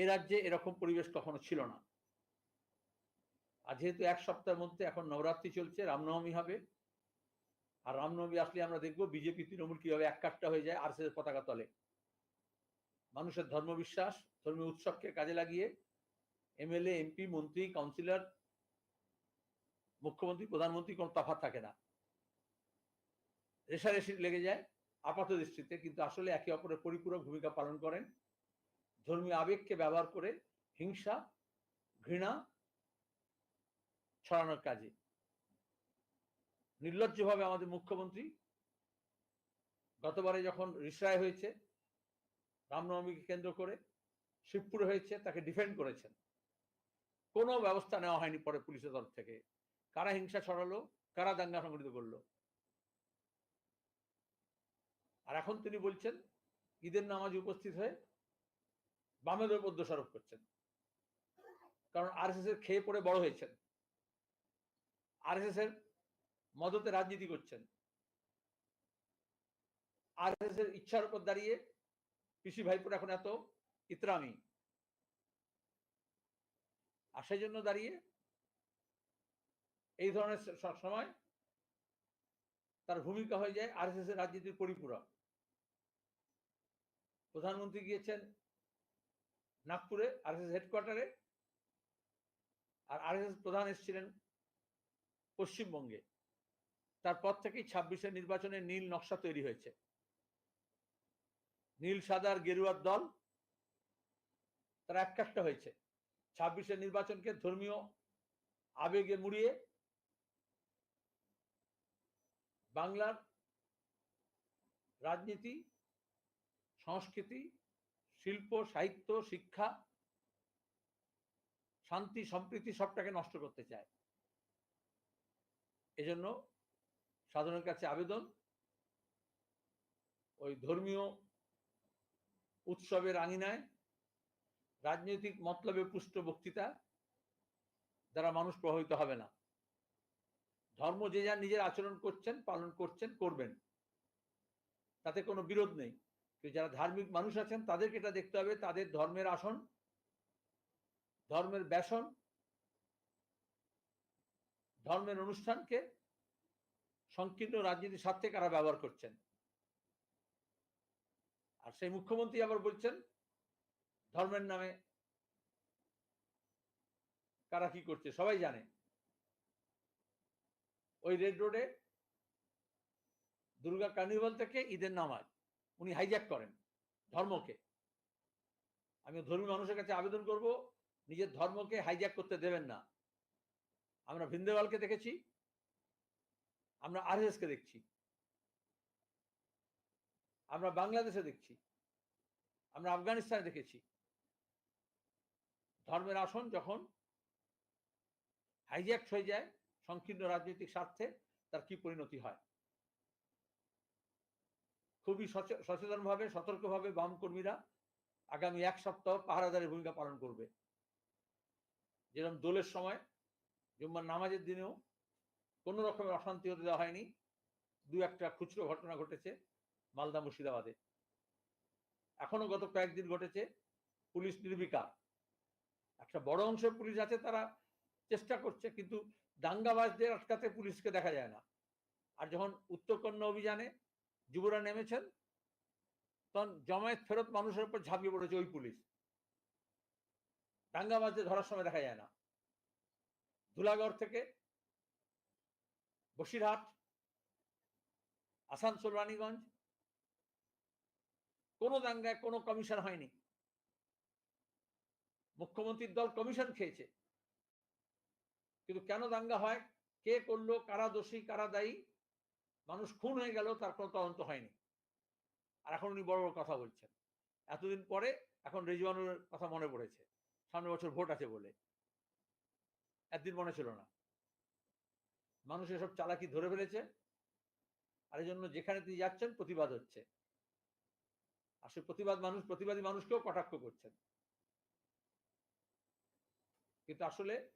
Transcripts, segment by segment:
এ রাজ্যে এরকম পরিবেশ কখনো ছিল না। আর যেহেতু এক সপ্তাহের মধ্যে এখন নবরাত্রি চলছে, রামনবমী হবে, আর রামনবমী আসলে আমরা দেখব বিজেপি, তৃণমূল কীভাবে এক কাট্টা হয়ে যায় আর পতাকা তলে। মানুষের ধর্মবিশ্বাস, ধর্মীয় উৎসবকে কাজে লাগিয়ে এমএলএ, এমপি, মন্ত্রী, কাউন্সিলর, মুখ্যমন্ত্রী, প্রধানমন্ত্রী কোনো তফাৎ থাকে না। রেশারেশি লেগে যায়, আপাত দৃষ্টিতে, কিন্তু আসলে একে অপরের পরিপূরক ভূমিকা পালন করেন। ধর্মীয় আবেগকে ব্যবহার করে হিংসা, ঘৃণা ছড়ানোর কাজে। নির্লজ্জভাবে আমাদের মুখ্যমন্ত্রী গতবারে যখন রিসরায় হয়েছে, রামনবমীকে কেন্দ্র করে শিবপুরে হয়েছে, তাকে ডিফেন্ড করেছেন। কোনো ব্যবস্থা নেওয়া হয়নি পরে পুলিশের তরফ থেকে। কারা হিংসা ছড়ালো, কারা দাঙ্গা সংগঠিত করল? আর এখন তিনি বলছেন, ঈদের নামাজ উপস্থিত হয়ে বামেদের উপর দোষারোপ করছেন। কারণ আর এর খেয়ে পড়ে বড় হয়েছেন। আর এর মদতে রাজনীতি করছেন। আর এর ইচ্ছার উপর দাঁড়িয়ে পিসি ভাইপুর এখন এত ইতরামি। আর সেই জন্য দাঁড়িয়ে এই ধরনের সময় তার ভূমিকা হয়ে যায় আর এস এর রাজনীতির পরিপূরক। প্রধানমন্ত্রী গিয়েছেন নাগপুরে আর এস হেডকোয়ার্টারে আর আর প্রধান এসেছিলেন পশ্চিমবঙ্গে। তারপর থেকেই ছাব্বিশের নির্বাচনে নীল নকশা তৈরি হয়েছে। নীল সাদার গেরুয়ার দল তারা একটা হয়েছে। ছাব্বিশের নির্বাচনকে ধর্মীয় আবেগে মুড়িয়ে বাংলার রাজনীতি, সংস্কৃতি শিল্প, সাহিত্য, শিক্ষা, শান্তি, সম্প্রীতি সবটাকে নষ্ট করতে চায়। এজন্য সাধারণের কাছে আবেদন, ওই ধর্মীয় উৎসবের আঙিনায় রাজনৈতিক মতলবে পুষ্ট বক্তৃতা দ্বারা মানুষ প্রভাবিত হবে না। ধর্ম যে যার নিজের আচরণ করছেন, পালন করছেন, করবেন। তাতে কোনো বিরোধ নেই। যারা ধার্মিক মানুষ আছেন, তাদেরকে এটা দেখতে হবে, তাদের ধর্মের আসন, ধর্মের ব্যাসন, ধর্মের অনুষ্ঠানকে সংকীর্ণ রাজনীতির স্বার্থে কারা ব্যবহার করছেন? আর সেই মুখ্যমন্ত্রী আবার বলছেন, ধর্মের নামে কারা কি করছে, সবাই জানে। ওই রেড রোডে দুর্গা কার্নিভাল থেকে ঈদের নামাজ। উনি হাইজ্যাক করেন ধর্মকে। আমি ধর্মী মানুষের কাছে আবেদন করব, নিজের ধর্মকে হাইজ্যাক করতে দেবেন না। আমরা ভিন্দেওয়ালকে দেখেছি, আমরা আর কে দেখছি, আমরা বাংলাদেশে দেখছি, আমরা আফগানিস্তানে দেখেছি। ধর্মের আসন যখন হাইজ্যাক হয়ে যায়, সংকীর্ণ রাজনৈতিক স্বার্থে তার কি পরিণতি হয়? খুবই সচেতনভাবে, সতর্কভাবে বাম কর্মীরা আগামী এক সপ্তাহ পাহারাদারের ভূমিকা পালন করবে। যেরকম দোলের সময়, জুম্মার নামাজের দিনেও কোনো রকমের অশান্তি হতে দেওয়া হয়নি। দু একটা খুচরো ঘটনা ঘটেছে মালদা মুর্শিদাবাদে। এখনও গত কয়েকদিন ঘটেছে পুলিশ নির্বিকার। একটা বড় অংশের পুলিশ আছে, তারা চেষ্টা করছে, কিন্তু দাঙ্গাবাজদের আটকাতে পুলিশকে দেখা যায় না। আর যখন উত্তরকন্যা অভিযানে যুবরা নেমেছেন, তখন জমায়েত ফেরত মানুষের উপর ঝাঁপিয়ে পড়েছে ওই পুলিশ। দাঙ্গাবাজদের ধরার সময় দেখা যায় না। ধুলাগড় থেকে বসিরহাট, আসানসোল, রানীগঞ্জ, কোনো দাঙ্গায় কোনো কমিশন হয়নি। মুখ্যমন্ত্রীর দল কমিশন খেয়েছে। কিন্তু কেন দাঙ্গা হয়? কে করল? কারা দোষী? কারা দায়ী? মানুষ খুন হয়ে গেল তার কোনো তদন্ত হয়নি। আর এখন উনি বড় বড় কথা বলছেন। এতদিন পরে এখন রেজওয়ানুর কথা মনে পড়েছে। সামনে বছর ভোট আছে বলে। একদিন মনে ছিল না। মানুষ এসব চালাকি ধরে ফেলেছে। আর জন্য যেখানে তিনি যাচ্ছেন, প্রতিবাদ হচ্ছে। আর সে প্রতিবাদ মানুষ, প্রতিবাদী মানুষকেও কটাক্ষ করছেন। কিন্তু আসলে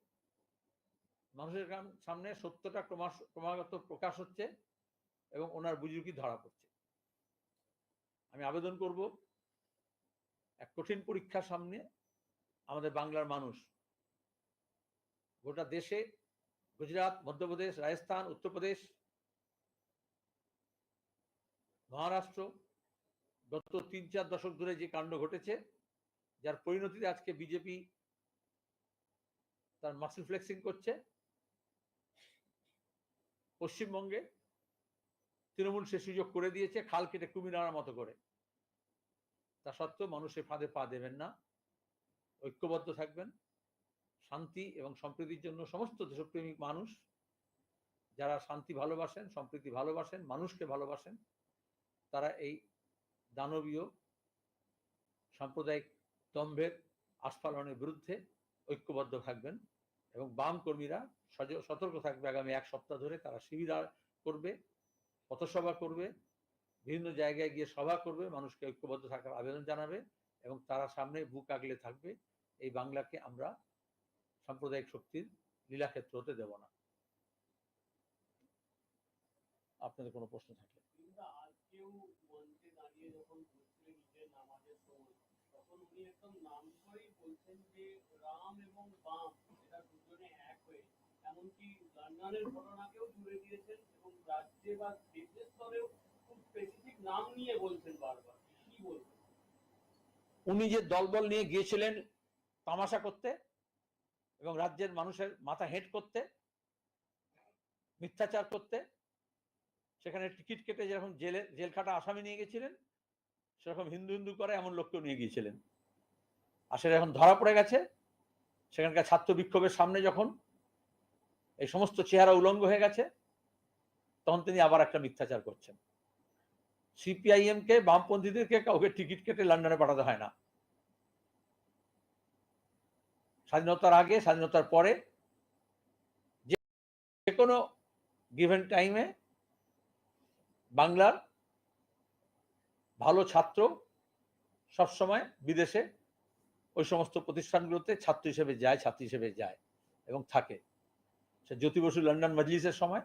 মানুষের সামনে সত্যটা ক্রমাগত প্রকাশ হচ্ছে। এবং ওনার বুজুর্গি ধরা পড়ছে। আমি আবেদন করব, এক কঠিন পরীক্ষার সামনে আমাদের বাংলার মানুষ গোটা দেশে, গুজরাট, মধ্যপ্রদেশ, রাজস্থান, উত্তরপ্রদেশ, মহারাষ্ট্র, গত তিন চার দশক ধরে যে কাণ্ড ঘটেছে, যার পরিণতিতে আজকে বিজেপি তার মাসেল ফ্লেক্সিং করছে। পশ্চিমবঙ্গে তৃণমূল সে সুযোগ করে দিয়েছে, খাল কেটে কুমির আনার মতো করে। তা সত্ত্বেও মানুষের ফাঁদে পা দেবেন না। ঐক্যবদ্ধ থাকবেন। শান্তি এবং সম্প্রীতির জন্য সমস্ত দেশপ্রেমিক মানুষ, যারা শান্তি ভালোবাসেন, সম্প্রীতি ভালোবাসেন, মানুষকে ভালোবাসেন, তারা এই দানবীয় সাম্প্রদায়িক দম্ভের আস্ফালনের বিরুদ্ধে ঐক্যবদ্ধ থাকবেন এবং বাম কর্মীরা সতর্ক থাকবে। আগামী এক সপ্তাহ ধরে তারা শিবির করবে। পথসভা করবে, বিভিন্ন জায়গায় গিয়ে সভা করবে, মানুষকে ঐক্যবদ্ধ থাকার আবেদন জানাবে এবং তারা সামনে বুক আগলে থাকবে। এই বাংলাকে আমরা সাম্প্রদায়িক শক্তির লীলাক্ষেত্র হতে দেব না। আপনাদের কোনো প্রশ্ন থাকলে। নাম করেই বলছেন যে, রাম এবং বাম এরা দুজনে এক হয়ে এমনকি লন্ডনের ঘটনাকেও জুড়ে দিয়েছেন এবং রাজ্যে বা দেশের স্তরেও খুব স্পেসিফিক নাম নিয়ে বলছেন বারবার। কি বলছেন উনি যে দলবল নিয়ে গিয়েছিলেন তামাশা করতে এবং রাজ্যের মানুষের মাথা হেট করতে, মিথ্যাচার করতে, সেখানে টিকিট কেটে যেরকম জেলে, জেলখাটা আসামি নিয়ে গেছিলেন সেরকম হিন্দু হিন্দু করে এমন লোককেও নিয়ে গিয়েছিলেন। আর সেটা এখন ধরা পড়ে গেছে, সেখানকার ছাত্র বিক্ষোভের সামনে যখন এই সমস্ত চেহারা উলঙ্গ হয়ে গেছে, তখন তিনি আবার একটা মিথ্যাচার করছেন। সিপিআইএম কে, বামপন্থীদেরকে কাউকে টিকিট কেটে লন্ডনে পাঠাতে হয় না। স্বাধীনতার আগে, স্বাধীনতার পরে, যে যে কোনো গিভেন টাইমে বাংলার ভালো ছাত্র সবসময় বিদেশে ওই সমস্ত প্রতিষ্ঠানগুলোতে ছাত্র হিসেবে যায়, ছাত্রী হিসেবে যায় এবং থাকে। সে জ্যোতি বসু লন্ডন মজলিসের সময়,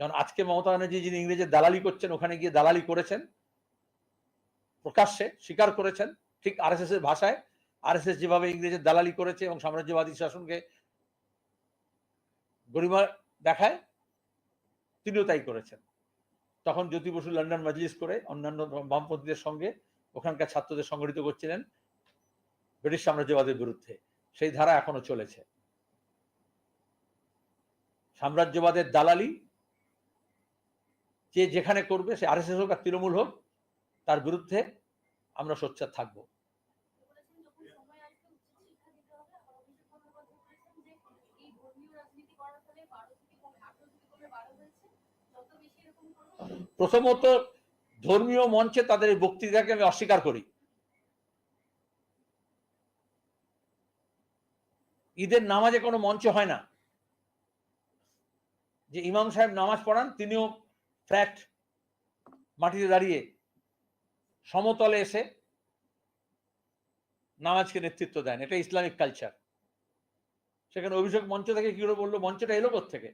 যেমন আজকে মমতা ব্যানার্জি যিনি ইংরেজের দালালি করছেন, ওখানে গিয়ে দালালি করেছেন, প্রকাশ্যে স্বীকার করেছেন, ঠিক আরএসএস এর ভাষায়, আরএসএস যেভাবে ইংরেজের দালালি করেছে এবং সাম্রাজ্যবাদী শাসনকে গরিমা দেখায়, তিনিও তাই করেছেন। তখন জ্যোতি বসু লন্ডন মজলিস করে অন্যান্য বামপন্থীদের সঙ্গে ওখানকার ছাত্রদের সংগঠিত করছিলেন ব্রিটিশ সাম্রাজ্যবাদের বিরুদ্ধে। সেই ধারা এখনও চলেছে। সাম্রাজ্যবাদের দালালি, যে যেখানে করবে, সে আরএসএস হোক আর তৃণমূল হোক, তার বিরুদ্ধে আমরা সোচ্চার থাকব। প্রথমত, ধর্মীয় মঞ্চে তাদের বক্তৃতাকে আমি অস্বীকার করি। ঈদের নামাজে কোনো মঞ্চ হয় না। যে ইমাম সাহেব নামাজ পড়ান, তিনিও ফ্ল্যাট মাটিতে দাঁড়িয়ে সমতলে এসে নামাজকে নেতৃত্ব দেন। এটা ইসলামিক কালচার। সেখানে অভিষেক মঞ্চ থেকে কি করে বলল, মঞ্চটা এলো থেকে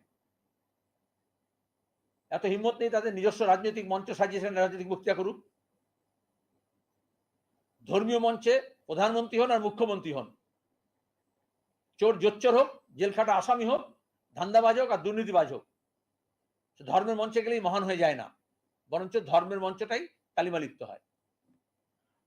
এত হিম্মত নেই তাদের নিজস্ব রাজনৈতিক মঞ্চ সাজিয়েছেন রাজনৈতিক বক্তৃতা করুক। ধর্মীয় মঞ্চে প্রধানমন্ত্রী হন আর মুখ্যমন্ত্রী হন। চোর, জোচ্চর হোক, জেলখাটা আসামি হোক ধান্দাবাজ হোক আর দুর্নীতিবাজ হোক সে ধর্মের মঞ্চে গেলেই মহান হয়ে যায় না বরঞ্চ ধর্মের মঞ্চটাই কালিমা লিপ্ত হয়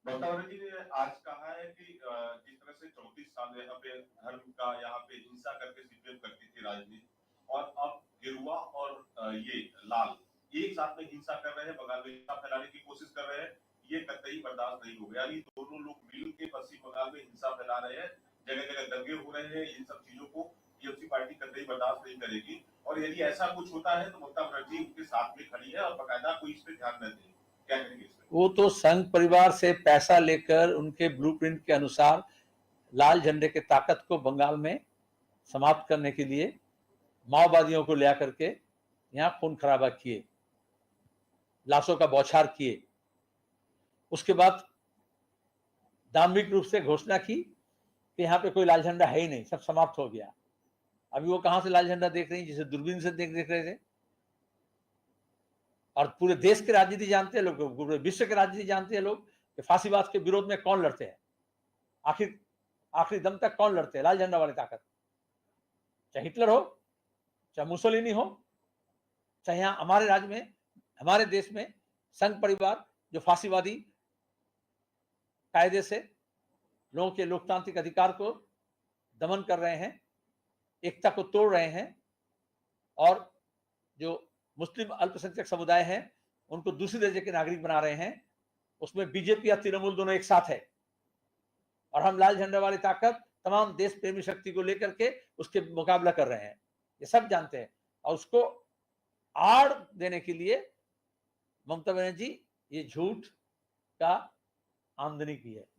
ममता बनर्जी ने आज कहा है कि अ, जिस तरह से चौतीस साल यहाँ पे धर्म का यहाँ पे हिंसा करके सीपीएम करती थी राजनीति और अब गिरुआ और अ, ये लाल एक साथ में हिंसा कर रहे हैं बंगाल में हिंसा फैलाने की कोशिश कर रहे हैं ये कतई बर्दाश्त नहीं होगा यानी दोनों लोग मिल के पश्चिम बंगाल में हिंसा फैला रहे हैं जगह जगह दंगे हो रहे हैं इन सब चीजों को टीएमसी पार्टी कतई बर्दाश्त नहीं करेगी। और यदि ऐसा कुछ होता है तो ममता बनर्जी उनके साथ में खड़ी है और बाकायदा कोई इस पे ध्यान न दें। वो तो संघ परिवार से पैसा लेकर उनके ब्लूप्रिंट के अनुसार लाल झंडे के ताकत को बंगाल में समाप्त करने के लिए माओवादियों को ले करके यहाँ खून खराबा किए, लाशों का बौछार किए। उसके बाद दाम्भिक रूप से घोषणा की कि यहाँ पे कोई लाल झंडा है ही नहीं, सब समाप्त हो गया। अभी वो कहाँ से लाल झंडा देख रही हैं? जिसे दूरबीन से देख देख रहे थे। और पूरे देश के राजनीति जानते हैं लोग, पूरे विश्व के राजनीति जानते हैं लोग कि फांसीवाद के विरोध में कौन लड़ते हैं। आखिर, आखिरी दम तक कौन लड़ते हैं? लाल झंडा वाली ताकत। चाहे हिटलर हो, चाहे मुसोलिनी हो, चाहे यहाँ हमारे राज्य में, हमारे देश में संघ परिवार जो फांसीवादी कायदे से लोगों के लोकतांत्रिक अधिकार को दमन कर रहे हैं एकता को तोड़ रहे हैं और जो मुस्लिम अल्पसंख्यक समुदाय हैं, उनको दूसरे दर्जे के नागरिक बना रहे हैं। उसमें बीजेपी या तृणमूल दोनों एक साथ है। और हम लाल झंडा वाली ताकत, तमाम देश प्रेमी शक्ति को लेकर के उसके मुकाबला कर रहे हैं। ये सब जानते हैं। और उसको आड़ देने के लिए ममता बनर्जी, ये झूठ का आमदनी की है।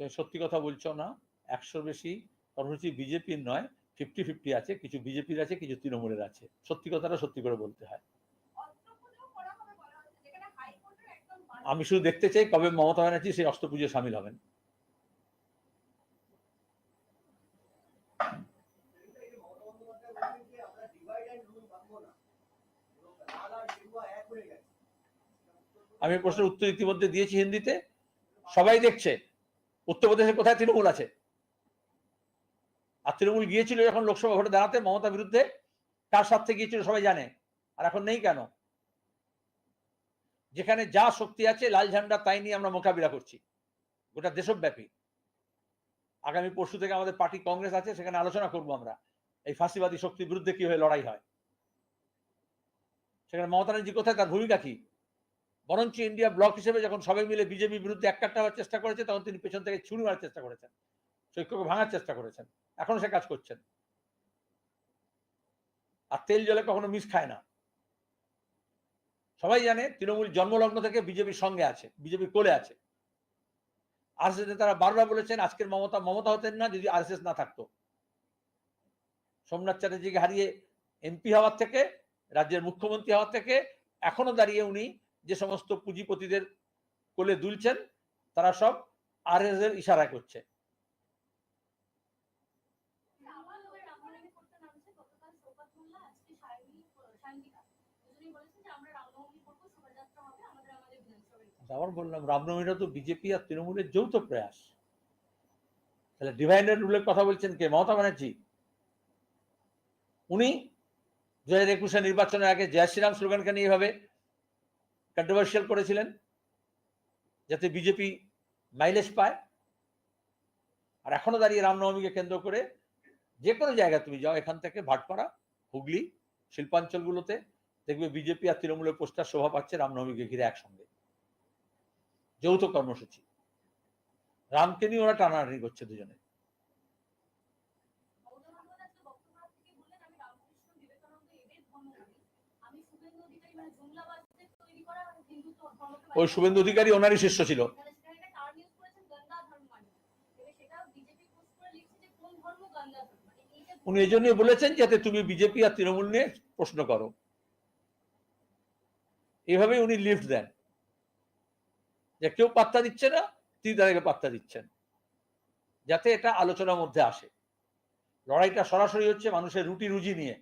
করা হবে তো সত্যি কথা বলছো না। একশোর বেশি কর্মসূচি বিজেপির নয় ফিফটি ফিফটি আছে, কিছু বিজেপির আছে, কিছু তৃণমূলের আছে। সত্যি কথাটা সত্যি করে বলতে হয়। আমি শুধু দেখতে চাই কবে মমতা ব্যানার্জি সেই পুজোয় সামিল হবেন। আমি প্রশ্নের উত্তর ইতিমধ্যে দিয়েছি হিন্দিতে। সবাই দেখছে। উত্তরপ্রদেশে কোথায় তৃণমূল আছে? আর তৃণমূল গিয়েছিল যখন লোকসভা ভোটে দাঁড়াতে, মমতা বিরুদ্ধে, কার স্বার্থে গিয়েছিল সবাই জানে, আর এখন নেই কেন? যেখানে যা শক্তি আছে, লাল ঝান্ডা, তাই নিয়ে আমরা মোকাবিলা করছি। গোটা দেশব্যাপী। আগামী পরশু থেকে আমাদের পার্টি কংগ্রেস আছে, সেখানে আলোচনা করব আমরা। এই ফাঁসিবাদী শক্তির বিরুদ্ধে কীভাবে লড়াই হয়? সেখানে মমতা ব্যানার্জি কোথায়? তার ভূমিকা কি? বরঞ্চ ইন্ডিয়া ব্লক হিসেবে যখন সবাই মিলে বিজেপি বিরুদ্ধে এককাট্টা হওয়ার চেষ্টা করেছে, তখন তিনি পেছন থেকে ছুরি মারার চেষ্টা করেছেন। সৈক্যকে ভাঙার চেষ্টা করেছেন। এখনও সে কাজ করছেন। আর তেল জলে কখনো মিস খায় না। সবাই জানে তৃণমূল জন্মলগ্ন থেকে বিজেপির সঙ্গে আছে বিজেপি কোলে আছে। আর তারা বারবার বলেছেন, আজকের মমতা মমতা হতেন না যদি আর না থাকতো। সোমনাথ চ্যাটার্জিকে হারিয়ে এমপি হওয়ার থেকে, রাজ্যের মুখ্যমন্ত্রী হওয়ার থেকে, এখনও দাঁড়িয়ে উনি যে সমস্ত পুঁজিপতিদের কোলে দুলছেন তারা সব আর এস এর ইশারা করছে। আবার বললাম রামনবমীটা তো বিজেপি আর তৃণমূলের যৌথ প্রয়াস। তাহলে ডিভাইনের রুলের কথা বলছেন কে? মমতা ব্যানার্জি। উনি দু হাজার একুশে নির্বাচনের আগে জয় শ্রীরাম স্লোগানকে নিয়ে এভাবে কন্ট্রোভার্সিয়াল করেছিলেন, যাতে বিজেপি মাইলেজ পায়। আর এখনও দাঁড়িয়ে রামনবমীকে কেন্দ্র করে যে কোনো জায়গায় তুমি যাও, এখান থেকে ভাটপাড়া, হুগলি, শিল্পাঞ্চলগুলোতে দেখবে বিজেপি আর তৃণমূলের পোস্টার শোভা পাচ্ছে রামনবমীকে ঘিরে একসঙ্গে। যৌথ কর্মসূচি। রামকে নিয়ে ওরা টানাটানি করছে দুজনে। আমি শুভেন্দু মানে জুমলাবাজদের ওই শুভেন্দু অধিকারী ওনারই শিষ্য ছিল। উনি এই জন্যই বলেছেন যাতে তুমি বিজেপি আর তৃণমূল নিয়ে প্রশ্ন করো। এইভাবেই উনি লিফট দেন। যে কেউ পাত্তা দিচ্ছে না, তিনি তাদেরকে পাত্তা দিচ্ছেন। যাতে এটা আলোচনার মধ্যে আসে। লড়াইটা সরাসরি হচ্ছে মানুষের রুটি রুজি নিয়ে,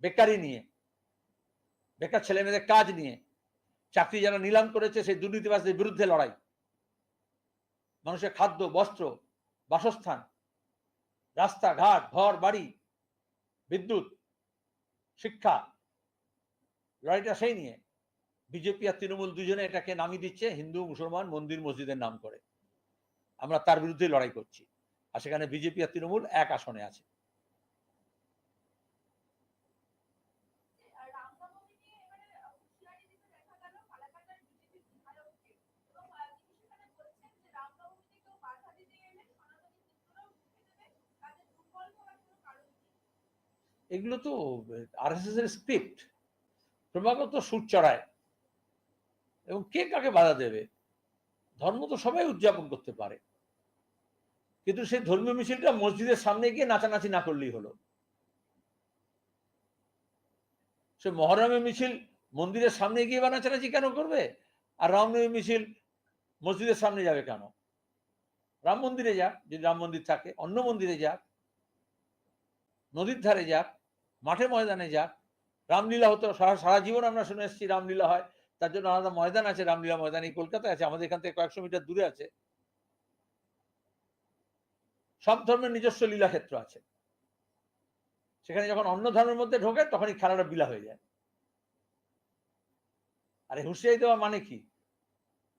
বেকারি নিয়ে, বেকার ছেলে মেয়েদের কাজ নিয়ে। চাকরি যারা নিলাম করেছে সেই দুর্নীতিবাসদের বিরুদ্ধে লড়াই। মানুষের খাদ্য, বস্ত্র, বাসস্থান, রাস্তাঘাট, ঘর, বাড়ি, বিদ্যুৎ, শিক্ষা, লড়াইটা সেই নিয়ে। বিজেপি আর তৃণমূল দুজনে এটাকে নামিয়ে দিচ্ছে, হিন্দু, মুসলমান, মন্দির, মসজিদের নাম করে। আমরা তার বিরুদ্ধে লড়াই করছি। আর সেখানে বিজেপি আর তৃণমূল এক আসনে আছে আর রামনবমী নিয়ে এবারে হুঁশিয়ারি দিতে দেখা গেল ফালাকাটার বিজেপি বিধায়ককে এবং আহ, তিনি সেখানে বলছেন যে রামনবমীতে কেউ বাধা দিতে এলে সনাতনী হিন্দুরাও ঢুকে দেবে তাদের দুর্বল হওয়ার কোনো কারণ নেই এগুলো তো আর এর স্ক্রিপ্ট ক্রমাগত সুর চড়ায়। এবং কে কাকে বাধা দেবে? ধর্ম তো সবাই উদযাপন করতে পারে। কিন্তু সেই ধর্মীয় মিছিলটা মসজিদের সামনে গিয়ে নাচানাচি না করলেই হলো। সে মহরমের মিছিল মন্দিরের সামনে গিয়ে বা নাচানাচি কেন করবে? আর রামনবমী মিছিল মসজিদের সামনে যাবে কেন? রাম মন্দিরে যাক, যদি রাম মন্দির থাকে, অন্য মন্দিরে যাক, নদীর ধারে যাক মাঠে ময়দানে যাক। রামলীলা হতো সারা জীবন আমরা শুনে এসেছি রামলীলা হয়। তার জন্য আলাদা ময়দান আছে, রামলীলা ময়দান এই কলকাতায় আছে। আমাদের এখান থেকে কয়েকশো মিটার দূরে আছে। সব ধর্মের নিজস্ব লীলা ক্ষেত্র আছে। সেখানে যখন অন্য ধর্মের মধ্যে ঢোকে, তখনই খেলাটা বিলা হয়ে যায়। আরে হুঁশিয়ারি দেওয়া মানে কি?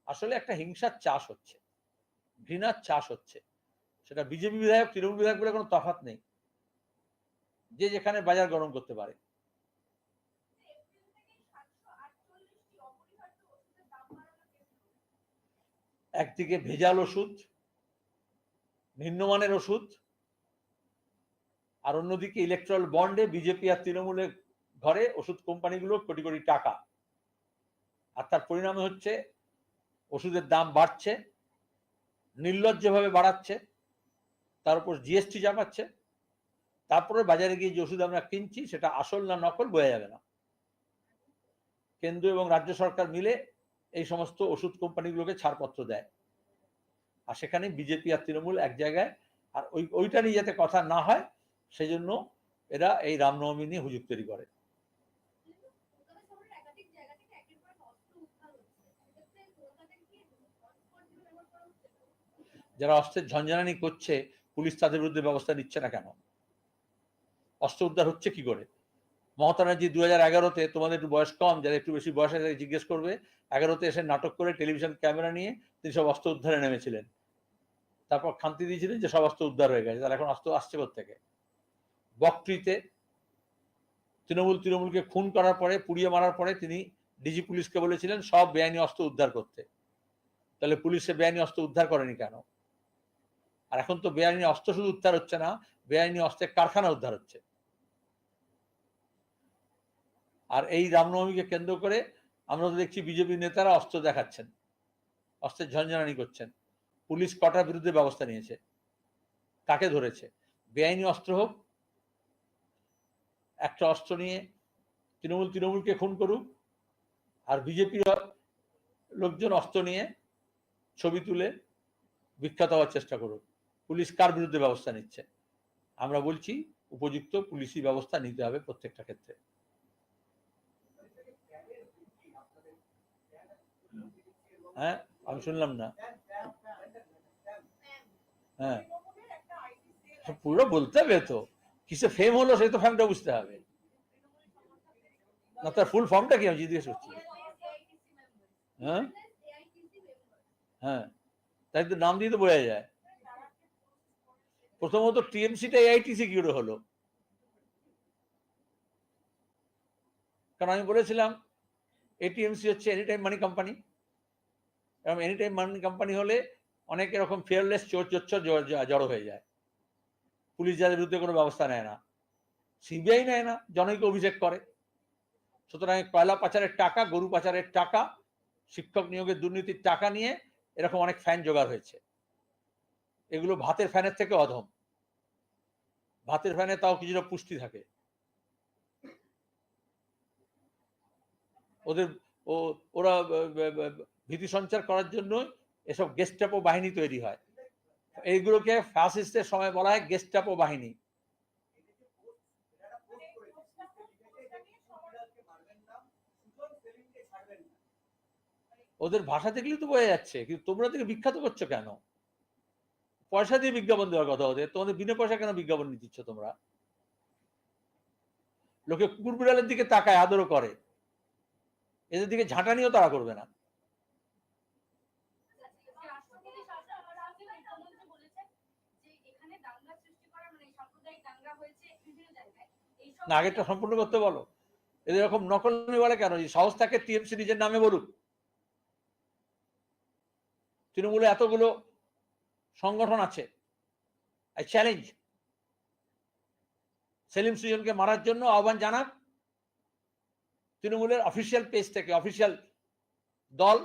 আসলে একটা হিংসার চাষ হচ্ছে। ঘৃণার চাষ হচ্ছে। সেটা বিজেপি বিধায়ক, তৃণমূল বিধায়ক বলে কোনো তফাৎ নেই। যে যেখানে বাজার গরম করতে পারে। একদিকে ভেজাল ওষুধ, নিম্নমানের ওষুধ, আর অন্যদিকে ইলেকট্রাল বন্ডে বিজেপি আর তৃণমূলের ঘরে ওষুধ কোম্পানিগুলো কোটি কোটি টাকা। আর তার পরিণামে হচ্ছে ওষুধের দাম বাড়ছে, নির্লজ্জভাবে বাড়াচ্ছে, তার উপর জিএসটি চাপাচ্ছে তারপরে বাজারে গিয়ে যে ওষুধ আমরা কিনছি, সেটা আসল না নকল বোঝা যাবে না। কেন্দ্র এবং রাজ্য সরকার মিলে এই সমস্ত ওষুধ কোম্পানিগুলোকে ছাড়পত্র দেয়। আর সেখানে বিজেপি আর তৃণমূল এক জায়গায়, আর ওই, ওইটা নিয়ে যাতে কথা না হয়, সেজন্য এরা এই রামনবমী নিয়ে হুজুগ তৈরি করে? যারা অস্ত্রের ঝঞ্ঝানি করছে, পুলিশ তাদের বিরুদ্ধে ব্যবস্থা নিচ্ছে না কেন? অস্ত্র উদ্ধার হচ্ছে কি করে? মমতা ব্যানার্জি দু হাজার এগারোতে তোমাদের একটু বয়স কম, যারা একটু বেশি বয়স আছে জিজ্ঞেস করবে। এগারোতে এসে নাটক করে টেলিভিশন ক্যামেরা নিয়ে তিনি সব অস্ত্র উদ্ধারে নেমেছিলেন। তারপর খান্তি দিয়েছিলেন যে সব অস্ত্র উদ্ধার হয়ে গেছে, তাহলে এখন অস্ত্র আসছে থেকে বকট্রিতে তৃণমূল তৃণমূলকে খুন করার পরে, পুড়িয়ে মারার পরে তিনি ডিজি পুলিশকে বলেছিলেন, সব বেআইনি অস্ত্র উদ্ধার করতে। তাহলে পুলিশে বেআইনি অস্ত্র উদ্ধার করেনি কেন? আর এখন তো বেআইনি অস্ত্র শুধু উদ্ধার হচ্ছে না, বেআইনি অস্ত্রের কারখানা উদ্ধার হচ্ছে। আর এই রামনবমীকে কেন্দ্র করে আমরা তো দেখছি বিজেপি নেতারা অস্ত্র দেখাচ্ছেন, অস্ত্রের ঝঞ্ঝানি করছেন, পুলিশ কটার বিরুদ্ধে ব্যবস্থা নিয়েছে, কাকে ধরেছে? বেআইনি অস্ত্র হোক, একটা অস্ত্র নিয়ে তৃণমূল তৃণমূলকে খুন করুক, আর বিজেপির লোকজন অস্ত্র নিয়ে ছবি তুলে বিখ্যাত হওয়ার চেষ্টা করুক। পুলিশ কার বিরুদ্ধে ব্যবস্থা নিচ্ছে? আমরা বলছি, উপযুক্ত পুলিশি ব্যবস্থা নিতে হবে প্রত্যেকটা ক্ষেত্রে। হ্যাঁ আমি শুনলাম না। হ্যাঁ। পুরো বলতে হবে তো, কিসে ফেম হলো সেই তো ফেমটা বুঝতে হবে। না, তার ফুল ফর্মটা কি আমি জিজ্ঞেস করছি? হ্যাঁ? হ্যাঁ। তাই তো নাম দিয়ে তো বোঝা যায়। প্রথমত টিএমসিটা এআইটিসি কি হলো? কারণ আমি বলেছিলাম এটিএমসি হচ্ছে এনি টাইম মানি কোম্পানি এবং এনি টাইম মানি কোম্পানি হলে অনেক এরকম ফেয়ারলেস চোর জ- জড়ো হয়ে যায়। পুলিশ যাদের বিরুদ্ধে কোনো ব্যবস্থা নেয় না। সিবিআই নেয় না, জনৈক অভিযোগ করে। সুতরাং কয়লা পাচারের টাকা, গরু পাচারের টাকা, শিক্ষক নিয়োগের দুর্নীতির টাকা নিয়ে এরকম অনেক ফ্যান জোগাড় হয়েছে। এগুলো ভাতের ফ্যানের থেকে অধম। ভাতের ফ্যানে তাও কিছুটা পুষ্টি থাকে। ওদের ও, ওরা ভীতি সঞ্চার করার জন্য এসব গেস্টাপো বাহিনী তৈরি হয়। এইগুলোকে ফ্যাসিস্টের সময় বলা হয় গেস্টাপো বাহিনী। ওদের ভাষা দেখলেই তো বোঝা যাচ্ছে, কিন্তু তোমরা থেকে বিখ্যাত করছ কেন? পয়সা দিয়ে বিজ্ঞাপন দেওয়ার কথা ওদের তোমাদের বিনা পয়সা কেন বিজ্ঞাপন দিচ্ছ তোমরা? লোকে কুকুর বিড়ালের দিকে তাকায়, আদরও করে। এদের দিকে ঝাঁটানিও তারা করবে না রাষ্ট্রপতি শাসন রাজ্যের মুখ্যমন্ত্রী বলেছেন যে এখানে দাঙ্গা সৃষ্টি করা মানে সাম্প্রদায়িক দাঙ্গা হয়েছে বিভিন্ন জায়গায় এইসব না, আগেরটা সম্পূর্ণ করতে বলো। এদের এরকম নকল বলে কেন? এই সংস্থাকে টিএমসি নিজের নামে বলুক। তৃণমূলে এতগুলো সংগঠন আছে। আই চ্যালেঞ্জ সেলিম সুজনকে মারার জন্য আহ্বান জানাক। তৃণমূলের অফিসিয়াল পেজ থেকে অফিসিয়াল দল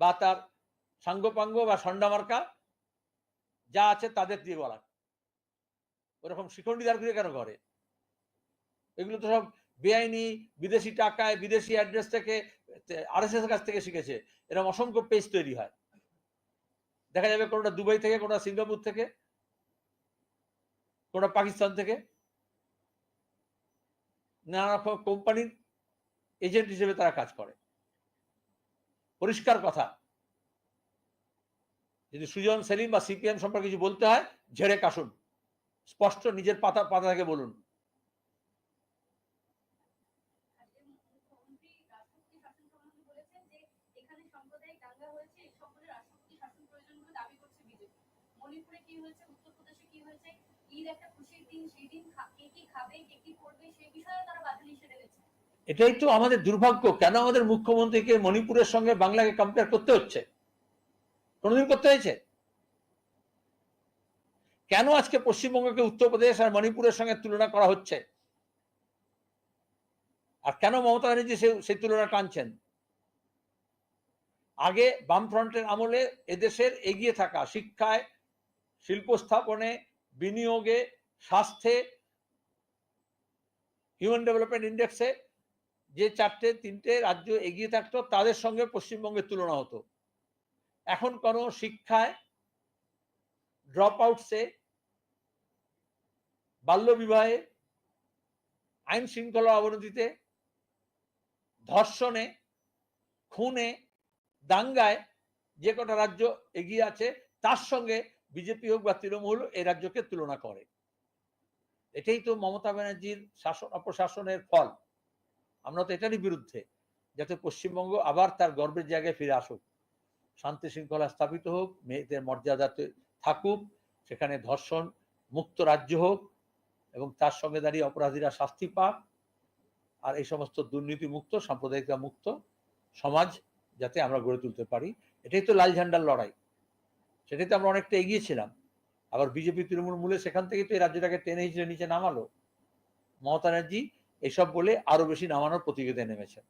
বা তার সাঙ্গপাঙ্গ বা সন্ডামার্কা যা আছে তাদের দিয়ে বলা ওরকম শিখণ্ডী দাঁড় কেন করে? এগুলো তো সব বেআইনি, বিদেশি টাকায়, বিদেশি অ্যাড্রেস থেকে আর এস এর কাছ থেকে শিখেছে। এরকম অসংখ্য পেজ তৈরি হয়। দেখা যাবে কোনোটা দুবাই থেকে, কোনোটা সিঙ্গাপুর থেকে, কোনোটা পাকিস্তান থেকে। নানা রকম কোম্পানির এজেন্ট হিসেবে তারা কাজ করে। পরিষ্কার কথা। যদি সুজন, সেলিম বা সিপিএম সম্পর্কে কিছু বলতে হয়, ঝেড়ে কাশুন। স্পষ্ট নিজের পাতা পাতা থেকে বলুন আজকে মুখ্যমন্ত্রী রাষ্ট্রপতি শাসন সম্বন্ধে বলেছেন যে এখানে সাম্প্রদায়িক দাঙ্গা হয়েছে এই সকলের রাষ্ট্রপতি শাসন প্রয়োজন বলে দাবি করছে বিজেপি মণিপুরে কি হয়েছে উত্তরপ্রদেশে কি হয়েছে ঈদ এটাই তো আমাদের দুর্ভাগ্য। কেন আমাদের মুখ্যমন্ত্রীকে মণিপুরের সঙ্গে বাংলাকে কম্পেয়ার করতে হচ্ছে? কোনোদিন করতে হয়েছে? কেন আজকে পশ্চিমবঙ্গকে উত্তরপ্রদেশ আর মণিপুরের সঙ্গে তুলনা করা হচ্ছে? আর কেন মমতা ব্যানার্জি সেই তুলনা টানছেন? আগে বামফ্রন্টের আমলে এদেশের এগিয়ে থাকা শিক্ষায় শিল্প স্থাপনে বিনিয়োগে স্বাস্থ্যে হিউম্যান ডেভেলপমেন্ট ইন্ডেক্সে যে চারটে, তিনটে রাজ্য এগিয়ে থাকতো, তাদের সঙ্গে পশ্চিমবঙ্গের তুলনা হতো। এখন কোনো শিক্ষায় ড্রপ আউটসে বাল্য বিবাহে, আইন শৃঙ্খলা অবনতিতে, ধর্ষণে, খুনে, দাঙ্গায় যে কটা রাজ্য এগিয়ে আছে, তার সঙ্গে বিজেপি হোক বা তৃণমূল এই রাজ্যকে তুলনা করে। এটাই তো মমতা ব্যানার্জির শাসন, অপশাসনের ফল। আমরা তো এটারই বিরুদ্ধে, যাতে পশ্চিমবঙ্গ আবার তার গর্বের জায়গায় ফিরে আসুক। শান্তি শৃঙ্খলা স্থাপিত হোক, মেয়েদের মর্যাদাতে থাকুক, সেখানে ধর্ষণ, মুক্ত রাজ্য হোক, এবং তার সঙ্গে দাঁড়িয়ে অপরাধীরা শাস্তি পাক, আর এই সমস্ত দুর্নীতি মুক্ত সাম্প্রদায়িকতা মুক্ত সমাজ যাতে আমরা গড়ে তুলতে পারি। এটাই তো লাল ঝান্ডার লড়াই। সেটাই তো আমরা অনেকটা এগিয়েছিলাম আবার বিজেপি তৃণমূল মূলে সেখান থেকে তো এই রাজ্যটাকে টেনে হিচড়ে নিচে নামালো। মমতা ব্যানার্জি এসব বলে আরও বেশি নামানোর প্রতিযোগিতায় নেমেছেন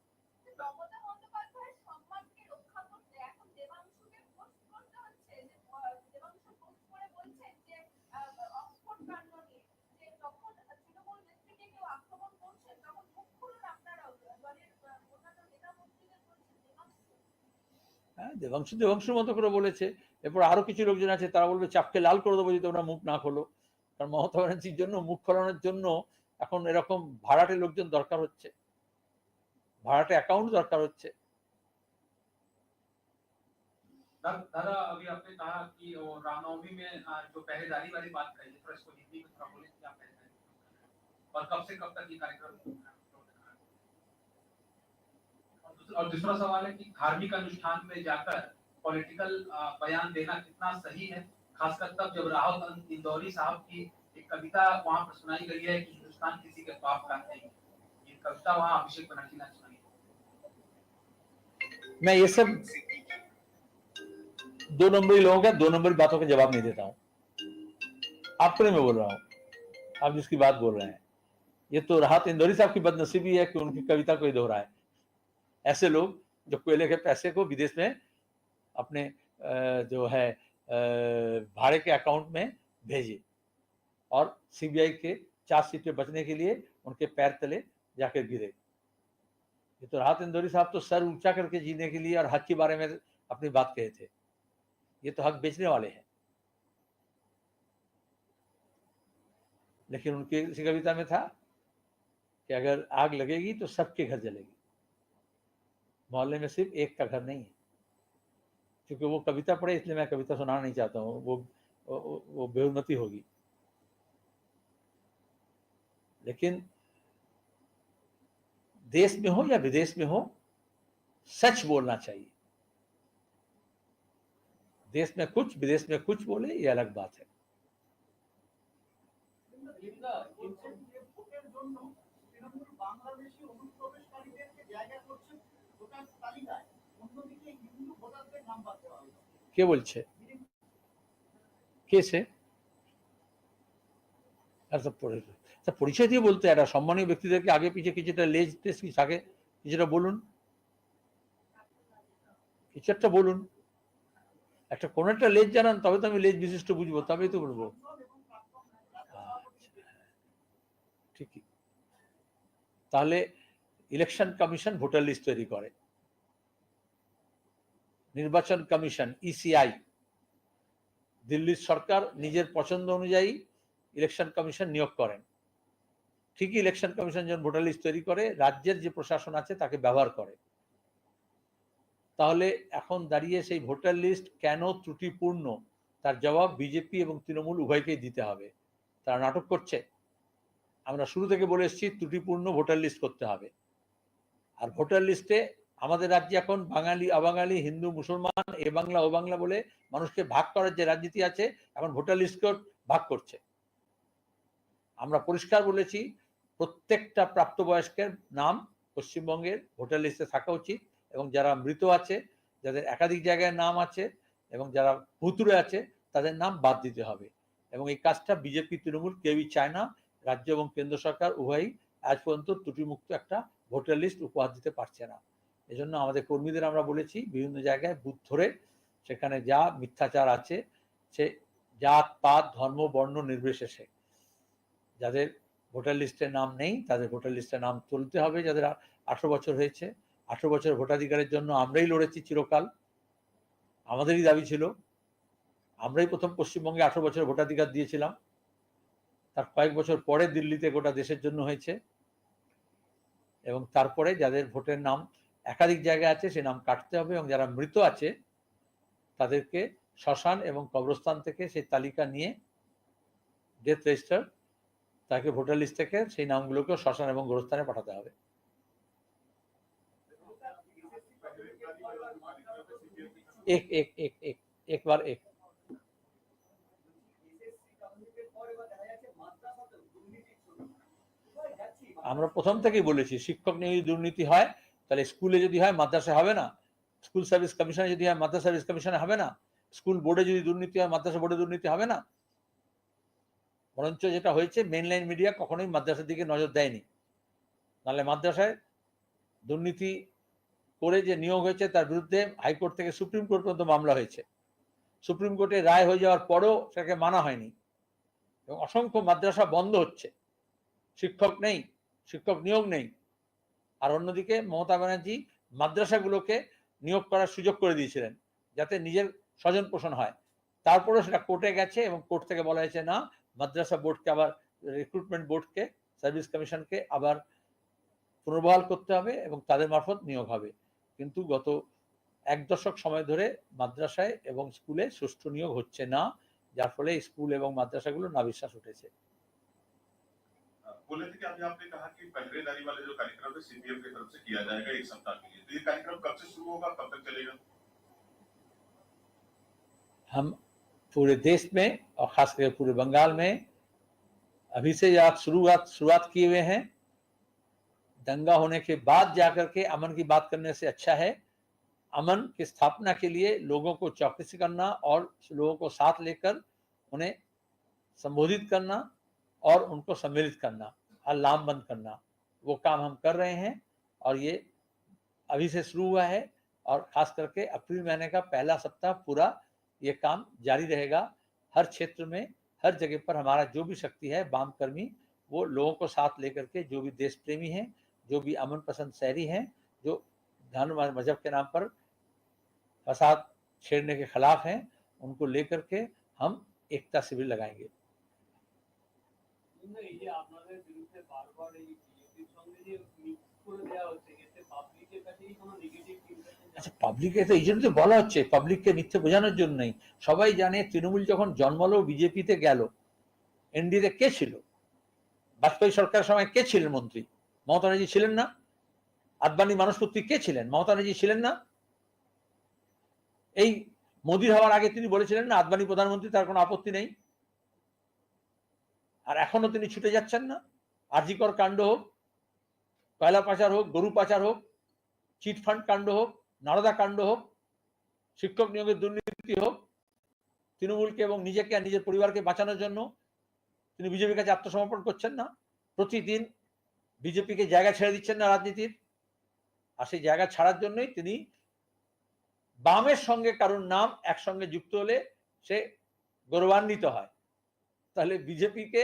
হ্যাঁ দেবাংশু দেবাংশুর মতো করে বলেছে। এরপর আরো কিছু লোকজন আছে তারা বলবে চাপকে লাল করে দেবো যদি তোমরা মুখ না খোলো কারণ মমতা ব্যানার্জির জন্য মুখ খোলানোর জন্য এখন এরকম ভাড়াটে লোকজন দরকার হচ্ছে ভাড়াটে অ্যাকাউন্ট দরকার হচ্ছে दादा दादा, अभी आपने कहा कि वो रामनवमी में आ, जो पहरेदारी वाली बात कही है, थोड़ा इसको हिंदी में थोड़ा बोले क्या पहरेदारी और कब से कब तक ये कार्यक्रम और दूसरा- और दूसरा सवाल है कि धार्मिक अनुष्ठान में जाकर पॉलिटिकल बयान देना कितना सही है? खासकर तब जब राहुल इंदौरी साहब की एक कविता वहाँ पर सुनाई गई है कि हिंदुस्तान किसी के पाप का नहीं ये कविता वहाँ अभिषेक बनर्जी ने सुनाई मैं ये सब दो नंबरी लोगों का, दो नंबरी बातों का जवाब नहीं देता हूँ। आपको मैं बोल रहा हूँ। आप जिसकी बात बोल रहे हैं। ये तो राहत इंदौरी साहब की बदनसीबी है कि उनकी कविता को ही दोहरा है ऐसे लोग जो कोयले के पैसे को विदेश में अपने जो है भाड़े के अकाउंट में भेजे और सीबीआई के चार्ज सीट पे बचने के लिए उनके पैर तले जाकर गिरे। ये तो राहत इंदौरी साहब तो सर ऊँचा करके जीने के लिए और हक के बारे में अपनी बात कहे थे। ये तो हक बेचने वाले हैं। लेकिन उनके इसी कविता में था कि अगर आग लगेगी तो सबके घर जलेगी। मोहल्ले में सिर्फ़ एक का घर नहीं है। क्योंकि वो कविता पढ़े इसलिए मैं कविता सुनाना नहीं चाहता हूँ वो वो, वो बेउन्नति होगी लेकिन देश में हो या विदेश में हो सच बोलना चाहिए देश में कुछ विदेश में कुछ बोले ये अलग बात है লিন্দা বলছেন যে ভোটের জন্য তৃণমূল বাংলাদেশি অনুপ্রবেশকারীদেরকে জায়গা করছে ভোটার তালিকায় কে বলছে? কে সে? পরিচয় দিয়ে বলতে একটা সম্মানীয় ব্যক্তিদেরকে আগে পিছিয়ে কিছুটা লেজ টেজ কি থাকে কিছুটা বলুন। কিছু একটা বলুন। একটা কোন একটা লেজ জানান তবে তো আমি লেজ বিশিষ্ট বুঝব তবেই তো বলব। আচ্ছা, ঠিকই। তাহলে ইলেকশন কমিশন ভোটার লিস্ট তৈরি করে। নির্বাচন কমিশন ইসিআই দিল্লির সরকার নিজের পছন্দ অনুযায়ী ইলেকশন কমিশন নিয়োগ করেন। ঠিকই ইলেকশন কমিশন যখন ভোটার লিস্ট তৈরি করে, রাজ্যের যে প্রশাসন আছে তাকে ব্যবহার করে। তাহলে এখন দাঁড়িয়ে সেই ভোটার লিস্ট কেন ত্রুটিপূর্ণ? তার জবাব বিজেপি এবং তৃণমূল উভয়কেই দিতে হবে। তারা নাটক করছে। আমরা শুরু থেকে বলে এসেছি, ত্রুটিপূর্ণ ভোটার লিস্ট করতে হবে। আর ভোটার লিস্টে আমাদের রাজ্যে এখন বাঙালি, অবাঙালি, হিন্দু, মুসলমান, এ বাংলা, ও বাংলা বলে মানুষকে ভাগ করার যে রাজনীতি আছে, এখন ভোটার লিস্টকেও ভাগ করছে। আমরা পরিষ্কার বলেছি, প্রত্যেকটা প্রাপ্তবয়স্কের নাম পশ্চিমবঙ্গের ভোটার লিস্টে থাকা উচিত এবং যারা মৃত আছে, যাদের একাধিক জায়গায় নাম আছে এবং যারা ভুতুরে আছে, তাদের নাম বাদ দিতে হবে। এবং এই কাজটা বিজেপি, তৃণমূল কেউই চায় না, রাজ্য এবং কেন্দ্র সরকার উভয়ই আজ পর্যন্ত ত্রুটিমুক্ত একটা ভোটার লিস্ট উপহার দিতে পারছে না। এজন্য আমাদের কর্মীদের আমরা বলেছি, বিভিন্ন জায়গায় বুথ ধরে সেখানে যা মিথ্যাচার আছে, সে জাত, পাত, ধর্ম, বর্ণ নির্বিশেষে যাদের ভোটার লিস্টে নাম নেই, তাদের ভোটার লিস্টে নাম তুলতে হবে যাদের আঠারো বছর হয়েছে। আঠারো বছর ভোটাধিকারের জন্য আমরাই লড়েছি চিরকাল। আমাদেরই দাবি ছিল। আমরাই প্রথম পশ্চিমবঙ্গে আঠারো বছর ভোটাধিকার দিয়েছিলাম। তার কয়েক বছর পরে দিল্লিতে গোটা দেশের জন্য হয়েছে। এবং তারপরে যাদের ভোটের নাম একাধিক জায়গা আছে, সে নাম কাটতে হবে এবং যারা মৃত আছে, তাদেরকে শ্মশান এবং কবরস্থান থেকে সেই তালিকা নিয়ে ডেথ রেজিস্টার, তাকে ভোটার লিস্ট থেকে সেই নামগুলোকে শ্মশান এবং গোরস্থানে পাঠাতে হবে। এক এক এক এক, একবার এক। আমরা প্রথম থেকেই বলেছি, শিক্ষক নিয়ে দুর্নীতি হয় তাহলে স্কুলে যদি হয় মাদ্রাসা হবে না। স্কুল সার্ভিস কমিশনে যদি হয়, মাদ্রাসা সার্ভিস কমিশনে হবে না। স্কুল বোর্ডে যদি দুর্নীতি হয়, মাদ্রাসা বোর্ডে দুর্নীতি হবে না। বরঞ্চ যেটা হয়েছে মেনলাইন মিডিয়া কখনোই মাদ্রাসার দিকে নজর দেয়নি। নাহলে মাদ্রাসায় দুর্নীতি করে যে নিয়োগ হয়েছে, তার বিরুদ্ধে হাইকোর্ট থেকে সুপ্রিম কোর্ট পর্যন্ত মামলা হয়েছে। সুপ্রিম কোর্টে রায় হয়ে যাওয়ার পরেও সেটাকে মানা হয়নি। এবং অসংখ্য মাদ্রাসা বন্ধ হচ্ছে। শিক্ষক নেই, শিক্ষক নিয়োগ নেই। আর অন্যদিকে মমতা ব্যানার্জি মাদ্রাসাগুলোকে নিয়োগ করার সুযোগ করে দিয়েছিলেন, যাতে নিজের স্বজন পোষণ হয়। তারপরেও সেটা কোর্টে গেছে এবং কোর্ট থেকে বলা হয়েছে, না, মাদ্রাসা বোর্ডকে আবার রিক্রুটমেন্ট বোর্ডকে সার্ভিস কমিশনকে আবার পুনর্বহাল করতে হবে এবং তাদের মারফত নিয়োগ হবে। কিন্তু গত এক দশক সময় ধরে মাদ্রাসায় এবং স্কুলে সুষ্ঠু নিয়োগ হচ্ছে না, যার ফলে স্কুল এবং মাদ্রাসাগুলো নাবিশ্বাস উঠেছে। बोले थे कि अभी आपने कहा कि पहरेदारी वाले जो कार्यक्रम है सीपीएम की तरफ़ से किया जाएगा एक सप्ताह के लिए। तो ये कार्यक्रम कब से शुरू होगा? कब तक चलेगा? हम पूरे देश में और खास करके पूरे बंगाल में अभी से आप शुरुआत शुरुआत किए हुए हैं। दंगा होने के बाद जाकर के अमन की बात करने से अच्छा है। अमन की स्थापना के लिए लोगों को चौकसी करना और लोगों को साथ लेकर उन्हें संबोधित करना। और उनको सम्मिलित करना और लामबंद करना। वो काम हम कर रहे हैं और ये अभी से शुरू हुआ है और खास करके अप्रैल महीने का पहला सप्ताह पूरा ये काम जारी रहेगा। हर क्षेत्र में, हर जगह पर हमारा जो भी शक्ति है वामकर्मी वो लोगों को साथ लेकर के जो भी देश प्रेमी हैं, जो भी अमन पसंद शहरी हैं, जो धर्म मज़हब के नाम पर फसाद छेड़ने के खिलाफ हैं, उनको लेकर के हम एकता शिविर लगाएँगे। আচ্ছা পাবলিকে তো এই জন্য তো বলা হচ্ছে পাবলিককে মিথ্যে বোঝানোর জন্যই। সবাই জানে তৃণমূল যখন জন্মালো বিজেপিতে গেল এনডিতে কে ছিল? বাজপেয়ী সরকারের সময় কে ছিলেন মন্ত্রী? মমতা ব্যানার্জি ছিলেন না? আদবানি মানুষপত্রী কে ছিলেন? মমতা ব্যানার্জি ছিলেন না? এই মোদির হওয়ার আগে তিনি বলেছিলেন না আদবানি প্রধানমন্ত্রী, তার কোনো আপত্তি নেই। আর এখনও তিনি ছুটে যাচ্ছেন না। আরজিকর কাণ্ড হোক, কয়লা পাচার হোক, গরু পাচার হোক চিটফান্ড কাণ্ড হোক, নারদা কাণ্ড হোক, শিক্ষক নিয়োগের দুর্নীতি হোক, তৃণমূলকে এবং নিজেকে আর নিজের পরিবারকে বাঁচানোর জন্য তিনি বিজেপির কাছে আত্মসমর্পণ করছেন না। প্রতিদিন বিজেপিকে জায়গা ছেড়ে দিচ্ছেন না রাজনীতির। আর সেই জায়গা ছাড়ার জন্যই তিনি বামের সঙ্গে কারোর নাম একসঙ্গে যুক্ত হলে সে গৌরবান্বিত হয়। তাহলে বিজেপিকে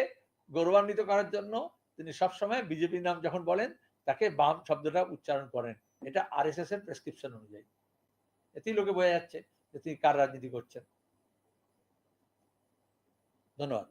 গৌরবান্বিত করার জন্য তিনি সবসময় বিজেপির নাম যখন বলেন, তাকে বাম শব্দটা উচ্চারণ করেন। এটা আর এস এস এর প্রেসক্রিপশন অনুযায়ী। এতেই লোকে বোঝা যাচ্ছে যে তিনি কার রাজনীতি করছেন। ধন্যবাদ।